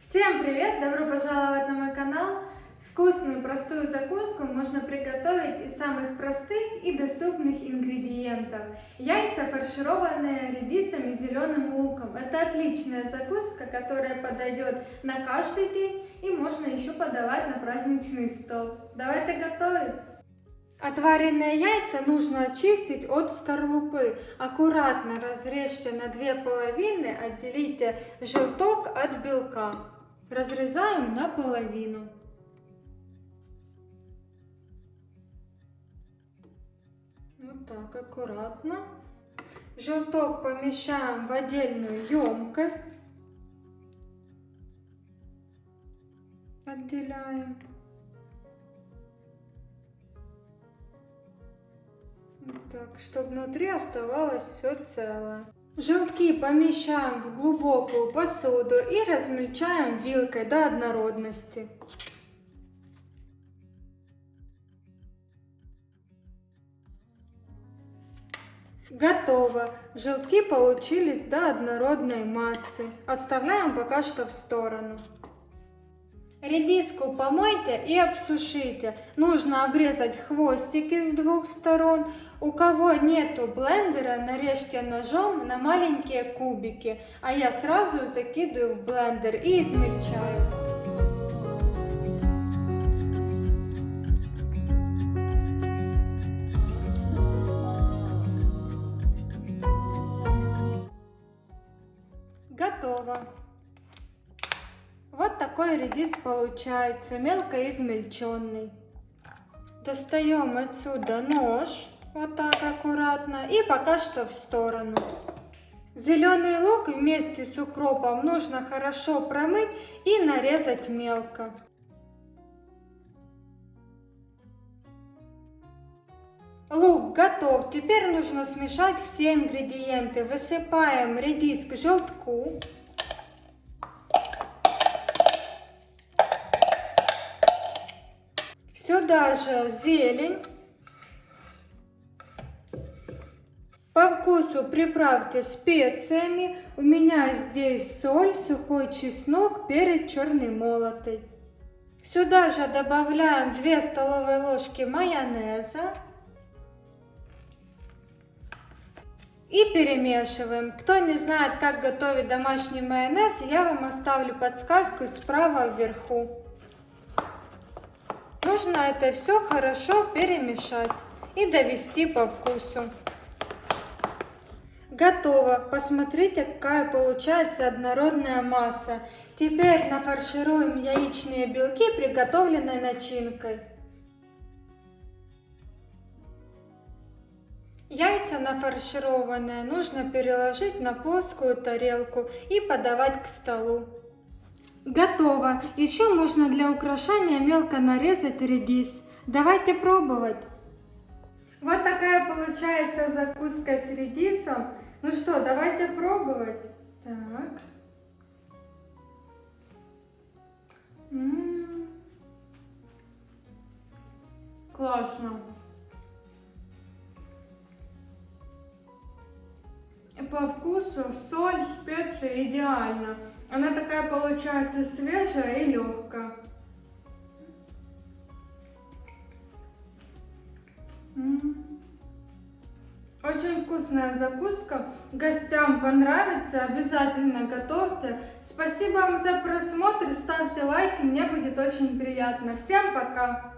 Всем привет! Добро пожаловать на мой канал! Вкусную простую закуску можно приготовить из самых простых и доступных ингредиентов. Яйца, фаршированные редисом и зеленым луком. Это отличная закуска, которая подойдет на каждый день и можно еще подавать на праздничный стол. Давайте готовить! Отваренные яйца нужно очистить от скорлупы. Аккуратно разрежьте на две половины, отделите желток от белка. Разрезаем наполовину. Вот так, аккуратно. Желток помещаем в отдельную емкость. Отделяем. Так, чтобы внутри оставалось все целое. Желтки помещаем в глубокую посуду и размельчаем вилкой до однородности. Готово. Желтки получились до однородной массы. Отставляем пока что в сторону. Редиску помойте и обсушите. Нужно обрезать хвостики с двух сторон. У кого нету блендера, нарежьте ножом на маленькие кубики, а я сразу закидываю в блендер и измельчаю. Готово. Вот такой редис получается, мелко измельченный. Достаем отсюда нож, вот так аккуратно, и пока что в сторону. Зеленый лук вместе с укропом нужно хорошо промыть и нарезать мелко. Лук готов. Теперь нужно смешать все ингредиенты. Высыпаем редис к желтку. Сюда же зелень. По вкусу приправьте специями. У меня здесь соль, сухой чеснок, перец черный молотый. Сюда же добавляем 2 столовые ложки майонеза. И перемешиваем. Кто не знает, как готовить домашний майонез, я вам оставлю подсказку справа вверху. Нужно это все хорошо перемешать и довести по вкусу. Готово. Посмотрите, какая получается однородная масса. Теперь нафаршируем яичные белки приготовленной начинкой. Яйца нафаршированные нужно переложить на плоскую тарелку и подавать к столу. Готово. Еще можно для украшения мелко нарезать редис. Давайте пробовать. Вот такая получается закуска с редисом. Ну что, давайте пробовать. Так. М-м. Классно. По вкусу соль, специи идеально. Она такая получается свежая и легкая. Очень вкусная закуска. Гостям понравится. Обязательно готовьте. Спасибо вам за просмотр. Ставьте лайки. Мне будет очень приятно. Всем пока!